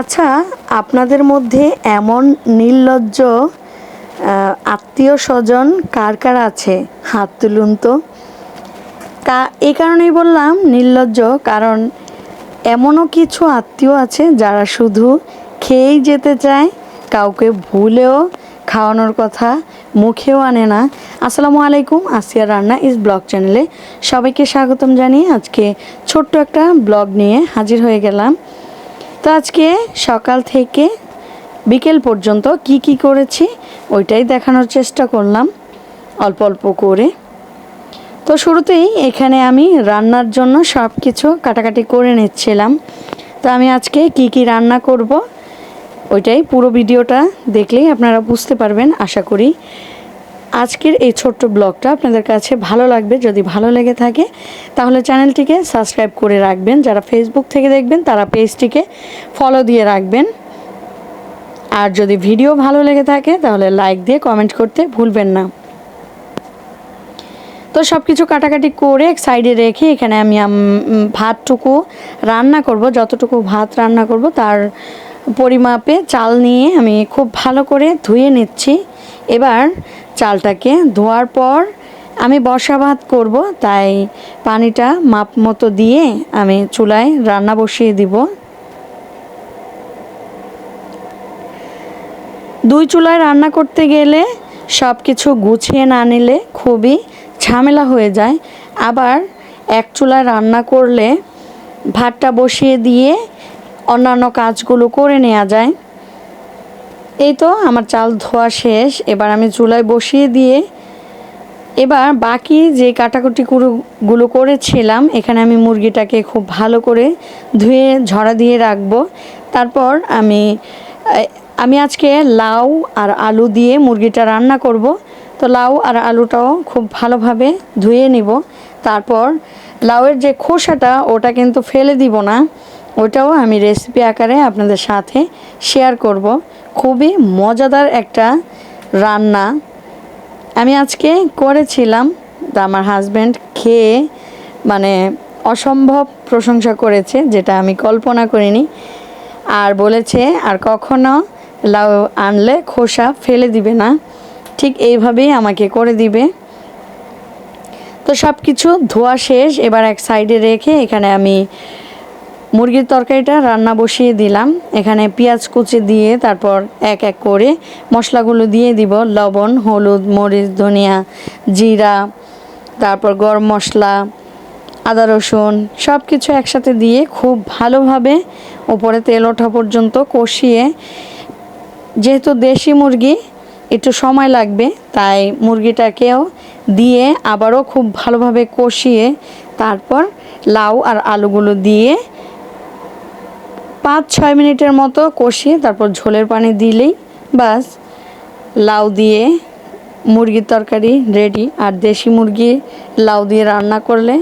আচ্ছা আপনাদের মধ্যে এমন নির্লজ্জ আত্মীয় স্বজন কার কার আছে? হাত তুলুন তো। তা এই কারণেই বললাম নির্লজ্জ, কারণ এমনও কিছু আত্মীয় আছে যারা শুধু খেয়েই যেতে চায়, কাউকে ভুলেও খাওয়ানোর কথা মুখেও আনে না। আসসালামু আলাইকুম, আসিয়া রান্না ইস ব্লগ চ্যানেলে সবাইকে স্বাগতম জানিয়ে আজকে ছোট্ট একটা ব্লগ নিয়ে হাজির হয়ে গেলাম। তো আজকে সকাল থেকে বিকেল পর্যন্ত কি কি করেছি ওইটাই দেখানোর চেষ্টা করলাম, অল্প অল্প করে। তো শুরুতেই এখানে আমি রান্নার জন্য সব কিছু কাটাকাটি করে নিচ্ছিলাম। তো আমি আজকে কি কি রান্না করব, ওইটাই পুরো ভিডিওটা দেখলেই আপনারা বুঝতে পারবেন, আশা করি। আজকের এই ছোট্ট ব্লগটা আপনাদের কাছে ভালো লাগবে, যদি ভালো লেগে থাকে, তাহলে চ্যানেলটিকে সাবস্ক্রাইব করে রাখবেন। যারা ফেসবুক থেকে দেখবেন, তারা পেজটিকে ফলো দিয়ে রাখবেন। আর যদি ভিডিও ভালো লেগে থাকে, তাহলে লাইক দিয়ে কমেন্ট করতে ভুলবেন না। তো সব কিছু কাটাকাটি করে এক সাইডে রেখে এখানে আমি ভাতটুকু রান্না করব। যতটুকু ভাত রান্না করব, তার পরিমাপে চাল নিয়ে আমি খুব ভালো করে ধুয়ে নিচ্ছি। এবার চালটাকে ধোয়ার পর আমি বসা ভাত করব, তাই পানিটা মাপ মতো দিয়ে আমি চুলায় রান্না বসিয়ে দিব। দুই চুলায় রান্না করতে গেলে সব কিছু গুছিয়ে না নিলে খুবই ঝামেলা হয়ে যায়। আবার এক চুলায় রান্না করলে ভাতটা বসিয়ে দিয়ে অন্যান্য কাজগুলো করে নেওয়া যায়। এই তো আমার চাল ধোয়া শেষ। এবার আমি চুলায় বসিয়ে দিয়ে এবার বাকি যে কাটাকুটি গুলো করেছিলাম, এখানে আমি মুরগিটাকে খুব ভালো করে ধুয়ে ঝরা দিয়ে রাখব। তারপর আমি আমি আজকে লাউ আর আলু দিয়ে মুরগিটা রান্না করব। তো লাউ আর আলুটাও খুব ভালোভাবে ধুয়ে নিব। তারপর লাউয়ের যে খোসাটা, ওটা কিন্তু ফেলে দিব না। ওটাও আমি রেসিপি আকারে আপনাদের সাথে শেয়ার করব। খুবই মজাদার একটা রান্না। আমি আজকে করেছিলাম, তা আমার হাজব্যান্ড খেয়ে মানে অসম্ভব প্রশংসা করেছে, যেটা আমি কল্পনা করিনি। আর বলেছে, আর কখনো লাউ আনলে খোসা ফেলে দিবে না, ঠিক এইভাবেই আমাকে করে দিবে। তো সব কিছু ধোয়া শেষ, এবার এক সাইডে রেখে এখানে আমি মুরগির তরকারিটা রান্না বসিয়ে দিলাম। এখানে পেঁয়াজ কুচি দিয়ে তারপর এক এক করে মশলাগুলো দিয়ে দিব। লবণ, হলুদ, মরিচ, ধনিয়া, জিরা, তারপর গরম মশলা, আদা রসুন সব কিছু একসাথে দিয়ে খুব ভালোভাবে উপরে তেল ওঠা পর্যন্ত কষিয়ে, যেহেতু দেশি মুরগি, একটু সময় লাগবে, তাই মুরগিটাকেও দিয়ে আবারও খুব ভালোভাবে কষিয়ে তারপর লাউ আর আলুগুলো দিয়ে পাঁচ, ছয় মিনিটের মতো কষিয়ে তারপর ঝোলের পানি দিলেই বাস। লাউ দিয়ে মুরগির তরকারি রেডি আর দেশি মুরগি লাউ দিয়ে রান্না করলে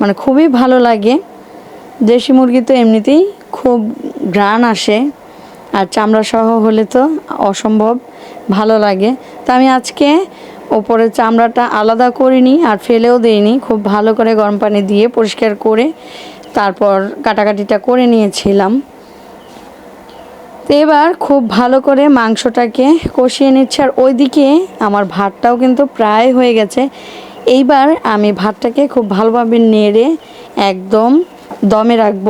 মানে খুবই ভালো লাগে। দেশি মুরগি তো এমনিতেই খুব ঘ্রাণ আসে আর চামড়া সহ হলে তো অসম্ভব ভালো লাগে। তো আমি আজকে ওপরে চামড়াটা আলাদা করিনি আর ফেলেও দেইনি, খুব ভালো করে গরম পানি দিয়ে পরিষ্কার করে তারপর কাটাকাটিটা করে নিয়েছিলাম। তো এবার খুব ভালো করে মাংসটাকে কষিয়ে নিচ্ছে, আর ওইদিকে আমার ভাতটাও কিন্তু প্রায় হয়ে গেছে। এইবার আমি ভাতটাকে খুব ভালোভাবে নেড়ে একদম দমে রাখব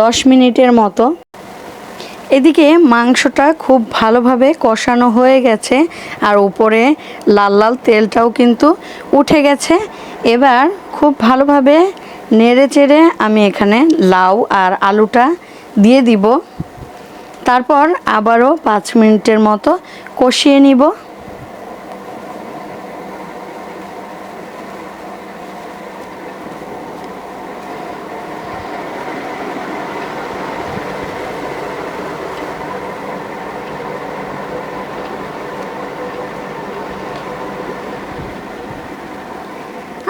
দশ মিনিটের মতো। এদিকে মাংসটা খুব ভালোভাবে কষানো হয়ে গেছে, আর উপরে লাল লাল তেলটাও কিন্তু উঠে গেছে। এবার খুব ভালোভাবে নেড়ে চেড়ে আমি এখানে লাউ আর আলুটা দিয়ে দিব। তারপর আবারও পাঁচ মিনিটের মতো কষিয়ে নিব।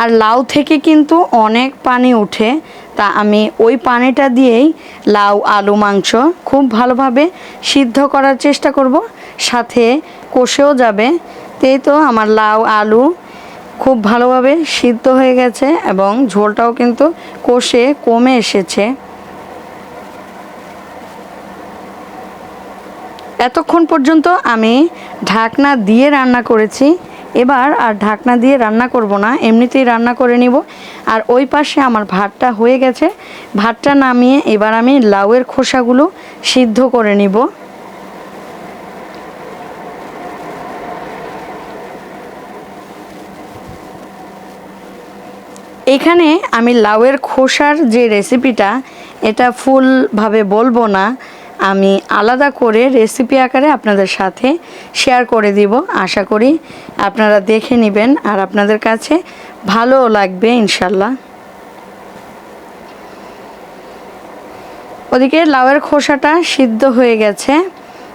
আর লাউ থেকে কিন্তু অনেক পানি ওঠে। তা আমি ওই পানিটা দিয়েই লাউ, আলু, মাংস খুব ভালোভাবে সিদ্ধ করার চেষ্টা করব। সাথে কষেও যাবে। তেই তো আমার লাউ, আলু খুব ভালোভাবে সিদ্ধ হয়ে গেছে এবং ঝোলটাও কিন্তু কষে কমে এসেছে। এতক্ষণ পর্যন্ত আমি ঢাকনা দিয়ে রান্না করেছি। এবার আর ঢাকনা দিয়ে রান্না করব না, এমনিতেই রান্না করে নিব। আর ওই পাশে আমার ভাতটা হয়ে গেছে। ভাতটা নামিয়ে এবার আমি লাউয়ের খোসাগুলো সিদ্ধ করে নিব। এখানে আমি লাউয়ের খোসার যে রেসিপিটা এটা ফুলভাবে বলব না। আমি আলাদা করে রেসিপি আকারে আপনাদের সাথে শেয়ার করে দিব। আশা করি আপনারা দেখে নেবেন আর আপনাদের কাছে ভালো লাগবে ইনশাল্লাহ। ওদিকে লাউয়ের খোসাটা সিদ্ধ হয়ে গেছে।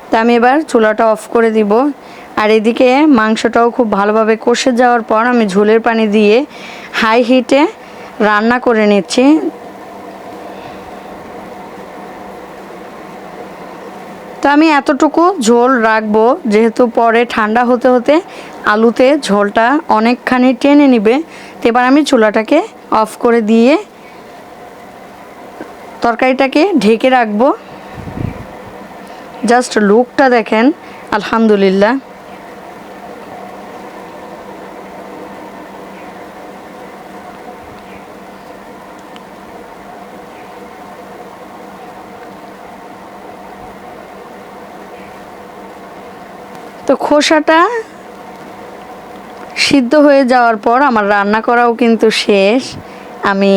তা আমি এবার চুলাটা অফ করে দিব। আর এদিকে মাংসটাও খুব ভালোভাবে কষে যাওয়ার পর আমি ঝোলের পানি দিয়ে হাই হিটে রান্না করে নিচ্ছি। তো আমি এতটুকু ঝোল রাখব, যেহেতু পরে ঠান্ডা হতে হতে আলুতে ঝোলটা অনেকখানি টেনে নিবে। এবার আমি চুলাটাকে অফ করে দিয়ে তরকারিটাকে ঢেকে রাখব। জাস্ট লুকটা দেখেন, আলহামদুলিল্লাহ তো খোসাটা সিদ্ধ হয়ে যাওয়ার পর আমার রান্না করাও কিন্তু শেষ। আমি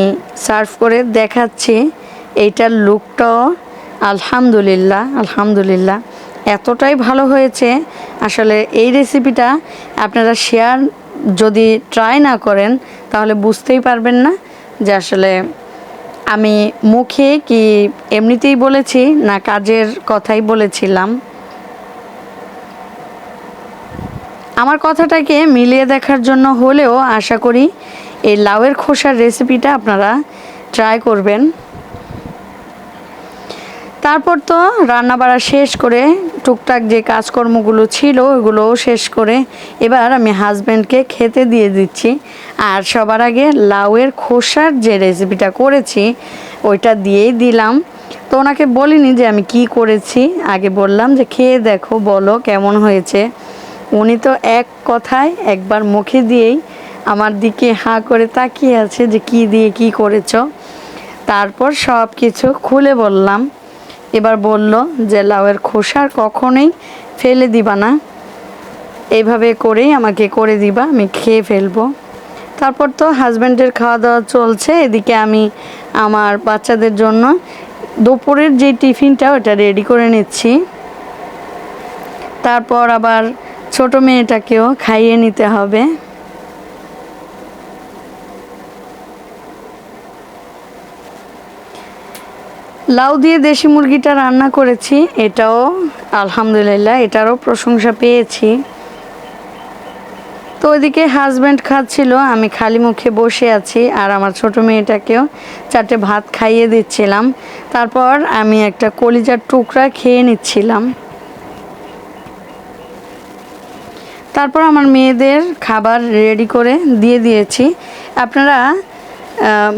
সার্ভ করে দেখাচ্ছি এইটার লুকটাও। আলহামদুলিল্লাহ আলহামদুলিল্লাহ। এতটাই ভালো হয়েছে। আসলে এই রেসিপিটা আপনারা শেয়ার যদি ট্রাই না করেন, তাহলে বুঝতেই পারবেন না যে আসলে আমি মুখে কি এমনিতেই বলেছি না কাজের কথাই বলেছিলাম। আমার কথাটাকে মিলিয়ে দেখার জন্য হলেও আশা করি এই লাউয়ের খোসার রেসিপিটা আপনারা ট্রাই করবেন। তারপর তো রান্না বাড়া শেষ করে টুকটাক যে কাজকর্মগুলো ছিল ওগুলোও শেষ করে এবার আমি হাজব্যান্ডকে খেতে দিয়ে দিচ্ছি। আর সবার আগে লাউয়ের খোসার যে রেসিপিটা করেছি, ওইটা দিয়েই দিলাম। তো ওনাকে বলিনি যে আমি কি করেছি, আগে বললাম যে খেয়ে দেখো, বলো কেমন হয়েছে। উনি তো এক কথায় একবার মুখে দিয়েই আমার দিকে হাঁ করে তাকিয়ে আছে যে কি দিয়ে কি করেছ। তারপর সব কিছু খুলে বললাম। এবার বলল যে, লাউয়ের খোসার কখনোই ফেলে দিবা না। এইভাবে করেই আমাকে করে দিবা, আমি খেয়ে ফেলব। তারপর তো হাজব্যান্ডের খাওয়া দাওয়া চলছে। এদিকে আমি আমার বাচ্চাদের জন্য দুপুরের যে টিফিনটা, ওটা রেডি করে নিচ্ছি। তারপর আবার ছোট মেয়েটাকেও খাইয়ে নিতে হবে। লাউ দিয়ে দেশি মুরগিটা রান্না করেছি, এটাও আলহামদুলিল্লাহ, এটারও প্রশংসা পেয়েছি। তো ওইদিকে হাজব্যান্ড খাচ্ছিল, আমি খালি মুখে বসে আছি, আর আমার ছোট মেয়েটাকেও চারটে ভাত খাইয়ে দিচ্ছিলাম। তারপর আমি একটা কলিজার টুকরা খেয়ে নিচ্ছিলাম। তারপর আমার মেয়েদের খাবার রেডি করে দিয়ে দিয়েছি। আপনারা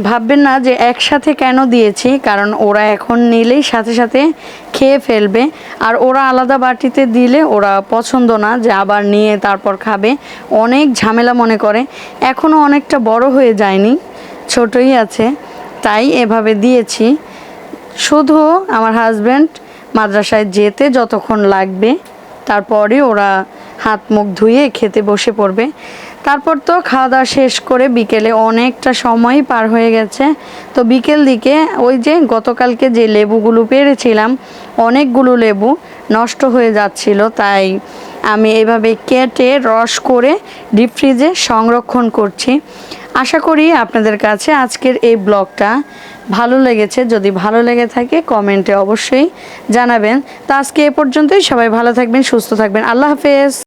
ভাববেন না যে একসাথে কেন দিয়েছি, কারণ ওরা এখন নিলেই সাথে সাথে খেয়ে ফেলবে। আর ওরা আলাদা বাটিতে দিলে ওরা পছন্দ না, যে আবার নিয়ে তারপর খাবে। অনেক ঝামেলা মনে করে। এখনও অনেকটা বড় হয়ে যায়নি, ছোটই আছে, তাই এভাবে দিয়েছি। শুধু আমার হাজব্যান্ড মাদ্রাসায় যেতে যতক্ষণ লাগবে তারপরে ওরা হাত মুখ ধুয়ে খেতে বসে পড়বে। তারপর তো খাওয়া দাওয়া শেষ করে বিকেলে অনেকটা সময় পার হয়ে গেছে। তো বিকেল দিকে ওই যে গতকালকে যে লেবুগুলো পেরেছিলাম, অনেকগুলো লেবু নষ্ট হয়ে যাচ্ছিল। তাই আমি এভাবে কেটে, রস করে ডিপ ফ্রিজে সংরক্ষণ করছি। আশা করি আপনাদের কাছে আজকের এই ব্লগটা ভালো লেগেছে। যদি ভালো লেগে থাকে, কমেন্টে অবশ্যই জানাবেন। তো আজকে এ পর্যন্তই। সবাই ভালো থাকবেন, সুস্থ থাকবেন। আল্লাহ হাফেজ।